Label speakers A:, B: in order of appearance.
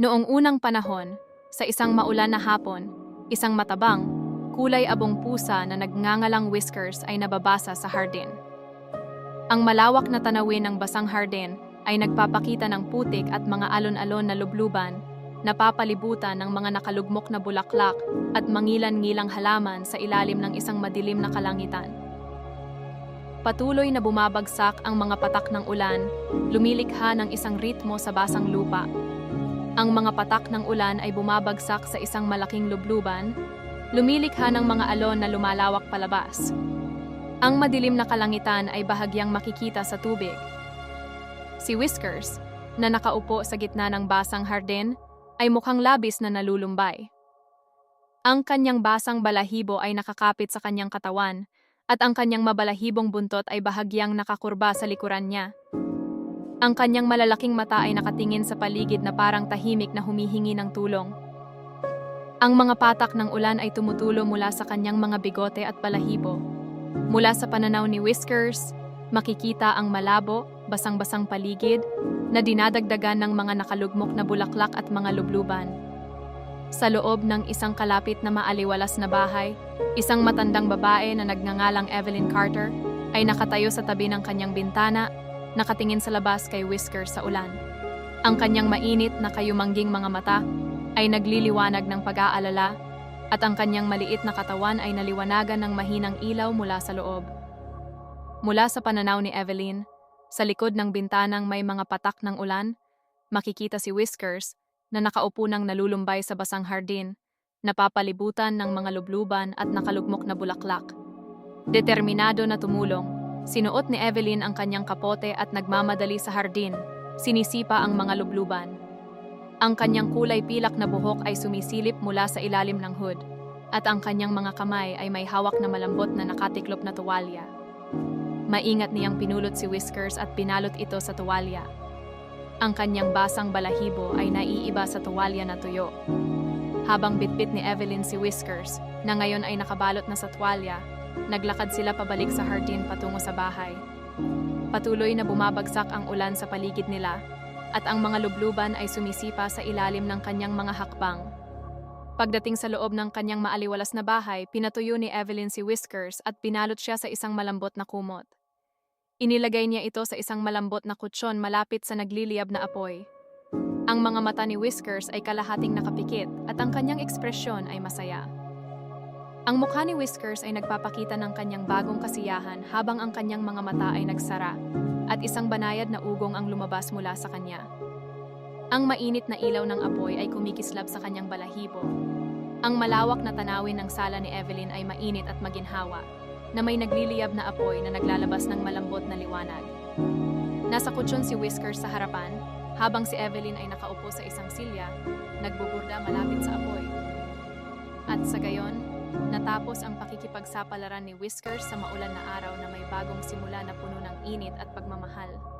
A: Noong unang panahon, sa isang maulan na hapon, isang matabang, kulay abong pusa na nagngangalang whiskers ay nababasa sa hardin. Ang malawak na tanawin ng basang hardin ay nagpapakita ng putik at mga alon-alon na lubluban na papalibutan ng mga nakalugmok na bulaklak at mangilan-ngilang halaman sa ilalim ng isang madilim na kalangitan. Patuloy na bumabagsak ang mga patak ng ulan, lumilikha ng isang ritmo sa basang lupa. Ang mga patak ng ulan ay bumabagsak sa isang malaking lubluban, lumilikha ng mga alon na lumalawak palabas. Ang madilim na kalangitan ay bahagyang makikita sa tubig. Si Whiskers, na nakaupo sa gitna ng basang hardin, ay mukhang labis na nalulumbay. Ang kanyang basang balahibo ay nakakapit sa kanyang katawan, at ang kanyang mabalahibong buntot ay bahagyang nakakurba sa likuran niya. Ang kanyang malalaking mata ay nakatingin sa paligid na parang tahimik na humihingi ng tulong. Ang mga patak ng ulan ay tumutulo mula sa kanyang mga bigote at balahibo. Mula sa pananaw ni Whiskers, makikita ang malabo, basang-basang paligid na dinadagdagan ng mga nakalugmok na bulaklak at mga lubluban. Sa loob ng isang kalapit na maaliwalas na bahay, isang matandang babae na nagngangalang Evelyn Carter ay nakatayo sa tabi ng kanyang bintana, nakatingin sa labas kay Whiskers sa ulan. Ang kanyang mainit na kayumangging mga mata ay nagliliwanag ng pag-aalala at ang kanyang maliit na katawan ay naliwanagan ng mahinang ilaw mula sa loob. Mula sa pananaw ni Evelyn, sa likod ng bintanang may mga patak ng ulan, makikita si Whiskers na nakaupo ng nalulumbay sa basang hardin, napapalibutan ng mga lubluban at nakalugmok na bulaklak. Determinado na tumulong, sinuot ni Evelyn ang kanyang kapote at nagmamadali sa hardin, sinisipa ang mga lubluban. Ang kanyang kulay pilak na buhok ay sumisilip mula sa ilalim ng hood, at ang kanyang mga kamay ay may hawak na malambot na nakatiklop na tuwalya. Maingat niyang pinulot si Whiskers at pinalot ito sa tuwalya. Ang kanyang basang balahibo ay naiiba sa tuwalya na tuyo. Habang bitbit ni Evelyn si Whiskers, na ngayon ay nakabalot na sa tuwalya, naglakad sila pabalik sa hardin patungo sa bahay. Patuloy na bumabagsak ang ulan sa paligid nila, at ang mga lubluban ay sumisipa sa ilalim ng kanyang mga hakbang. Pagdating sa loob ng kanyang maaliwalas na bahay, pinatuyo ni Evelyn si Whiskers at pinalot siya sa isang malambot na kumot. Inilagay niya ito sa isang malambot na kutsyon malapit sa nagliliyab na apoy. Ang mga mata ni Whiskers ay kalahating nakapikit at ang kanyang ekspresyon ay masaya. Ang mukha ni Whiskers ay nagpapakita ng kanyang bagong kasiyahan habang ang kanyang mga mata ay nagsara at isang banayad na ugong ang lumabas mula sa kanya. Ang mainit na ilaw ng apoy ay kumikislab sa kanyang balahibo. Ang malawak na tanawin ng sala ni Evelyn ay mainit at maginhawa, na may nagliliyab na apoy na naglalabas ng malambot na liwanag. Nasa kutsyon si Whiskers sa harapan, habang si Evelyn ay nakaupo sa isang silya, nagbuburda malapit sa apoy. At sa gayon, natapos ang pakikipagsapalaran ni Whiskers sa maulan na araw na may bagong simula na puno ng init at pagmamahal.